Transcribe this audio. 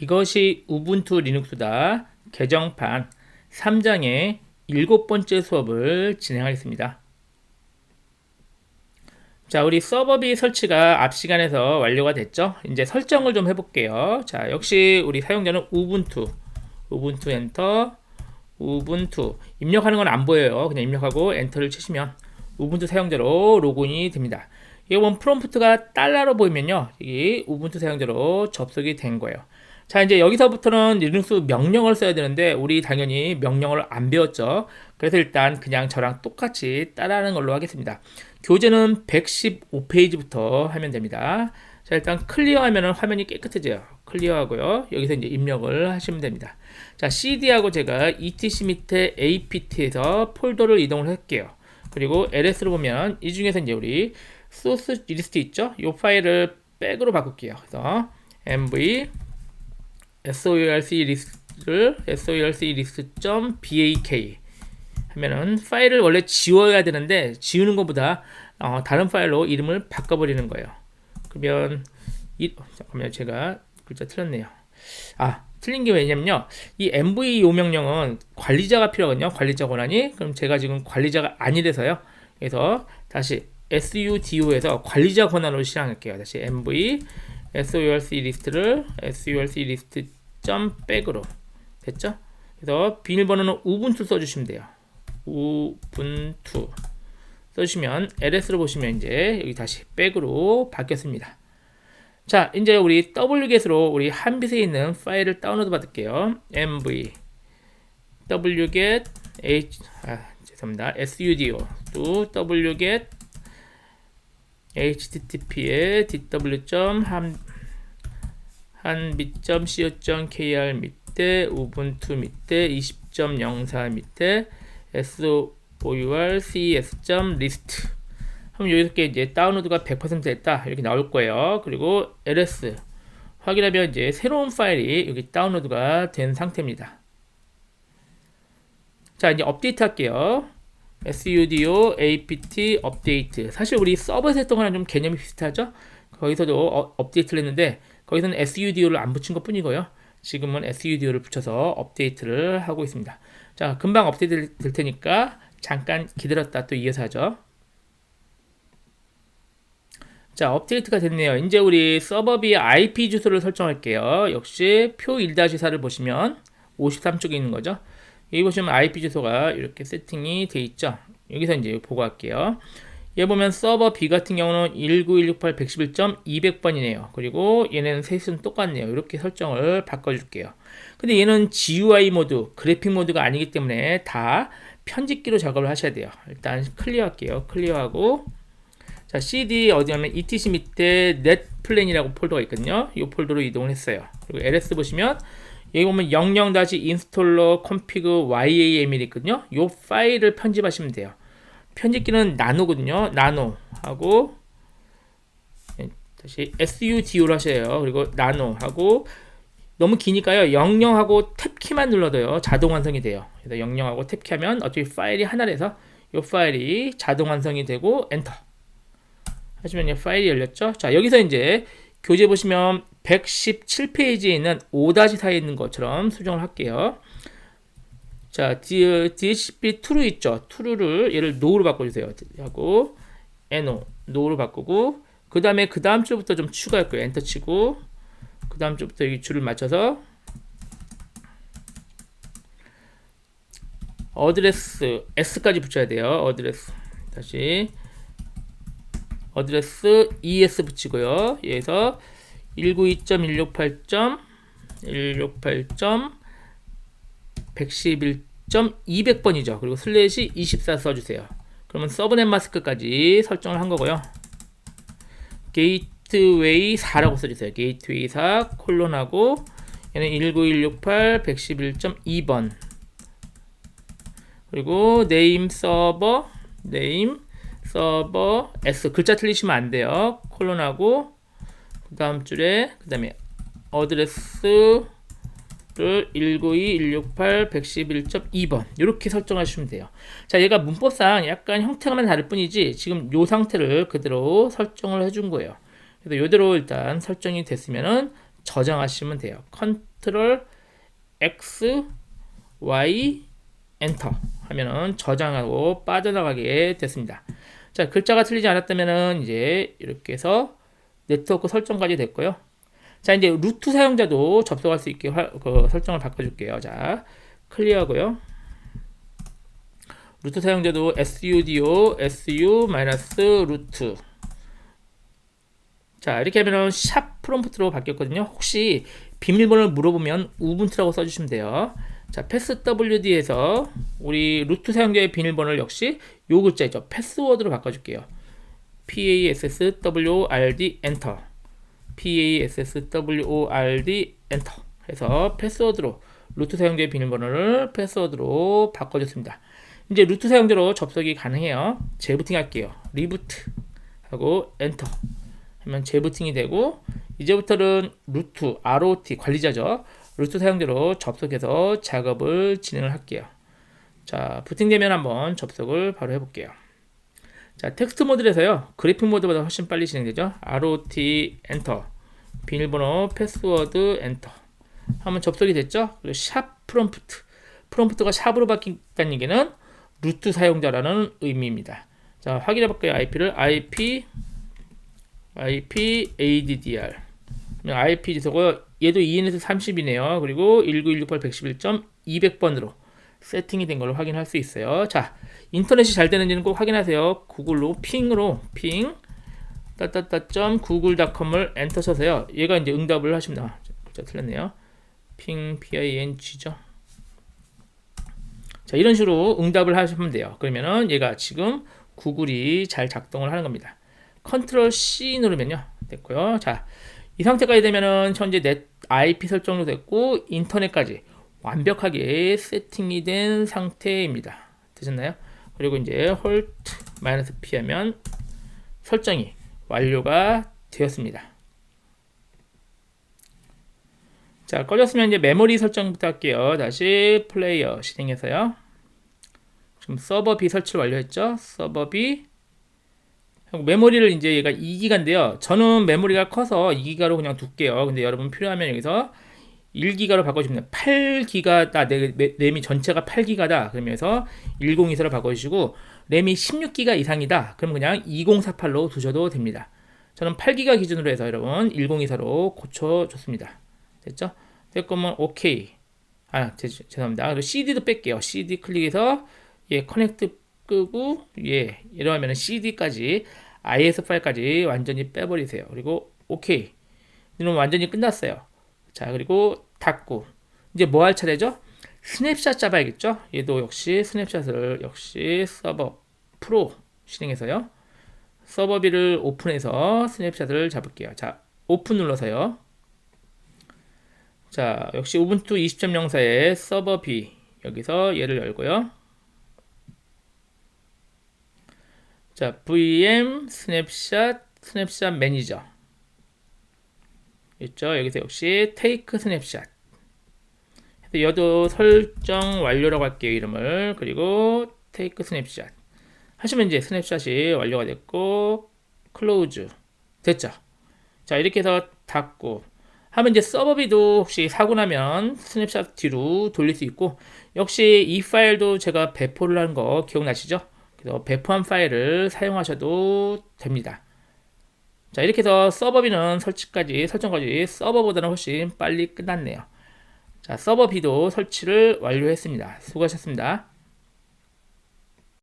이것이 우분투 리눅스다. 개정판 3장의 일곱 번째 수업을 진행하겠습니다. 자, 우리 서버비 설치가 앞 시간에서 완료가 됐죠? 이제 설정을 좀 해볼게요. 자, 역시 우리 사용자는 우분투, 우분투 엔터, 우분투 입력하는 건 안 보여요. 그냥 입력하고 엔터를 치시면 우분투 사용자로 로그인이 됩니다. 보면 프롬프트가 달러로 보이면요, 이 우분투 사용자로 접속이 된 거예요. 자, 이제 여기서부터는 리눅스 명령을 써야 되는데, 우리 당연히 명령을 안 배웠죠. 그래서 일단 그냥 저랑 똑같이 따라하는 걸로 하겠습니다. 교재는 115페이지부터 하면 됩니다. 자, 일단 클리어하면 화면이 깨끗해져요. 클리어하고요. 여기서 이제 입력을 하시면 됩니다. 자, CD하고 제가 ETC 밑에 APT에서 폴더를 이동을 할게요. 그리고 LS로 보면 이 중에서 이제 우리 소스 리스트 있죠? 이 파일을 백으로 바꿀게요. 그래서 mv solc 리스트를 solc 리스트.bak 하면은 파일을 원래 지워야 되는데 지우는 것보다 어, 다른 파일로 이름을 바꿔버리는 거예요. 그러면 이 잠깐만요. 제가 글자 틀렸네요. 아 틀린 게 왜냐면요. 이 mv 요 명령은 관리자가 필요하거든요. 관리자 권한이. 그럼 제가 지금 관리자가 아니래서요. 그래서 다시 sudo에서 관리자 권한으로 실행할게요. 다시 mv solc 리스트를 solc 리스트 점 백으로 됐죠? 그래서 비밀번호는 우분투 써주시면 돼요. 우분투 써주시면 ls로 보시면 이제 여기 다시 백으로 바뀌었습니다. 자, 이제 우리 wget으로 우리 한빛에 있는 파일을 다운로드 받을게요. mv wget h 아 죄송합니다. sudo 또 wget http에 dw. 한 한빛.co.kr 밑에 우분투 밑에 20.04 밑에 sour cs.list 그럼 이렇게 이제 다운로드가 100% 됐다 이렇게 나올 거예요. 그리고 ls 확인하면 이제 새로운 파일이 여기 다운로드가 된 상태입니다. 자 이제 업데이트 할게요. sudo apt 업데이트 사실 우리 서버에서 했던 거랑 좀 개념이 비슷하죠? 거기서도 어, 업데이트를 했는데 거기서는 sudo를 안 붙인 것 뿐이고요. 지금은 sudo를 붙여서 업데이트를 하고 있습니다. 자, 금방 업데이트 될 테니까 잠깐 기다렸다 또 이어서 하죠. 자, 업데이트가 됐네요. 이제 우리 서버비 IP 주소를 설정할게요. 역시 표 1-4를 보시면 53쪽에 있는 거죠. 여기 보시면 IP 주소가 이렇게 세팅이 돼 있죠. 여기서 이제 보고 할게요. 얘 보면 서버 B 같은 경우는 19168.111.200번이네요. 그리고 얘는 셋은 똑같네요. 이렇게 설정을 바꿔줄게요. 근데 얘는 GUI 모드, 그래픽 모드가 아니기 때문에 다 편집기로 작업을 하셔야 돼요. 일단 클리어 할게요. 클리어하고 자 CD 어디 하면 ETC 밑에 넷플랜이라고 폴더가 있거든요. 이 폴더로 이동을 했어요. 그리고 LS 보시면 여기 보면 00-installer config yam이 있거든요. 이 파일을 편집하시면 돼요. 편집기는 나노거든요. 나노 하고 네, 다시 sudo를 하셔요. 그리고 나노 하고 너무 기니까요. 00하고 탭키만 눌러도요. 자동 완성이 돼요. 그래서 00하고 탭키하면 어차피 파일이 하나라서 이 파일이 자동 완성이 되고 엔터 하시면 이 파일이 열렸죠. 자 여기서 이제 교재 보시면 117페이지에 있는 5-4에 있는 것처럼 수정을 할게요. 자, DHCP true 있죠? true를 얘를 no로 바꿔주세요. 하고 no, no로 바꾸고 그 다음에 그 다음 줄부터 좀 추가할 거예요. 엔터 치고 그 다음 줄부터 여기 줄을 맞춰서 어드레스 s까지 붙여야 돼요. 어드레스 다시 어드레스 es 붙이고요. 여기서 192.168.111.111.200번이죠. 그리고 슬래시 24 써주세요. 그러면 서브넷 마스크까지 설정을 한 거고요. 게이트웨이 4라고 써주세요. 게이트웨이 4 콜론하고 얘는 19168 111.2번 그리고 네임 서버 네임 서버 S 글자 틀리시면 안 돼요. 콜론하고 그 다음 줄에 그 다음에 어드레스 를 192.168.111.2번 이렇게 설정하시면 돼요. 자, 얘가 문법상 약간 형태가만 다를 뿐이지 지금 요 상태를 그대로 설정을 해준 거예요. 그래서 이대로 일단 설정이 됐으면은 저장하시면 돼요. 컨트롤 X, Y, 엔터 하면은 저장하고 빠져나가게 됐습니다. 자, 글자가 틀리지 않았다면은 이제 이렇게 해서 네트워크 설정까지 됐고요. 자, 이제 루트 사용자도 접속할 수 있게 화, 그 설정을 바꿔줄게요. 자, 클리어하고요. 루트 사용자도 sudo su-루트. 자 이렇게 하면은 샵 프롬프트로 바뀌었거든요. 혹시 비밀번호를 물어보면 우분투라고 써주시면 돼요. 자 패스wd에서 우리 루트 사용자의 비밀번호를 역시 요 글자 있죠. 패스워드로 바꿔줄게요. Password 엔터 password 엔터 해서 패스워드로 루트 사용자의 비밀번호를 패스워드로 바꿔줬습니다 이제 루트 사용자로 접속이 가능해요. 재부팅 할게요. 리부트 하고 엔터 하면 재부팅이 되고 이제부터는 루트 ROT 관리자죠. 루트 사용자로 접속해서 작업을 진행을 할게요. 자, 부팅되면 한번 접속을 바로 해볼게요. 자, 텍스트 모드에서요. 그래픽 모드보다 훨씬 빨리 진행되죠. ROT 엔터 비밀번호 패스워드 엔터 하면 접속이 됐죠. 그리고 샵 프롬프트 프롬프트가 샵으로 바뀐다는 얘기는 루트 사용자라는 의미입니다. 자, 확인해 볼게요. IP를 IP IP ADDR IP 주소고 얘도 2N에서 30이네요. 그리고 19168.111.200번으로 세팅이 된 걸로 확인할 수 있어요. 자, 인터넷이 잘 되는지는 꼭 확인하세요. 구글로 핑으로 핑 따따따 구글.com을 엔터 쳐서요. 얘가 이제 응답을 하십니다. 자, 틀렸네요. 핑 ping죠. 자, 이런 식으로 응답을 하시면 돼요. 그러면은 얘가 지금 구글이 잘 작동을 하는 겁니다. 컨트롤 C 누르면요. 됐고요. 자, 이 상태까지 되면은 현재 넷 IP 설정도 됐고 인터넷까지 완벽하게 세팅이 된 상태입니다. 되셨나요? 그리고 이제 홀트 마이너스 P 하면 설정이 완료가 되었습니다. 자, 꺼졌으면 이제 메모리 설정부터 할게요. 다시 플레이어 실행해서요. 지금 서버 B 설치 완료했죠? 서버 B 메모리를 이제 얘가 2기가인데요. 저는 메모리가 커서 2기가로 그냥 둘게요. 근데 여러분 필요하면 여기서 1기가로 바꿔주시면 8기가다. 램이 전체가 8기가다. 그러면서 1024로 바꿔주시고 램이 16기가 이상이다. 그럼 그냥 2048로 두셔도 됩니다. 저는 8기가 기준으로 해서 여러분 1024로 고쳐줬습니다. 됐죠? 됐고면 오케이. 아, 제, 죄송합니다. 그리고 CD도 뺄게요. CD 클릭해서 예, 커넥트 끄고 예, 이러면 CD까지 IS 파일까지 완전히 빼버리세요. 그리고 오케이. 이러면 완전히 끝났어요. 자, 그리고 닫고 이제 뭐 할 차례죠? 스냅샷 잡아야겠죠? 얘도 역시 스냅샷을 역시 서버 프로 실행해서요. 서버비를 오픈해서 스냅샷을 잡을게요. 자, 오픈 눌러서요. 자, 역시 우분투 20.04의 서버 B 여기서 얘를 열고요. 자, VM 스냅샷 스냅샷 매니저 있죠. 여기서 역시 테이크 스냅샷. 여도 설정 완료라고 할게요. 이름을. 그리고 테이크 스냅샷. 하시면 이제 스냅샷이 완료가 됐고 클로즈 됐죠. 자, 이렇게 해서 닫고 하면 이제 서버비도 혹시 사고 나면 스냅샷 뒤로 돌릴 수 있고 역시 이 파일도 제가 배포를 한 거 기억나시죠? 그래서 배포한 파일을 사용하셔도 됩니다. 자 이렇게 해서 서버비는 설치까지 설정까지 서버보다는 훨씬 빨리 끝났네요. 자 서버비도 설치를 완료했습니다. 수고하셨습니다.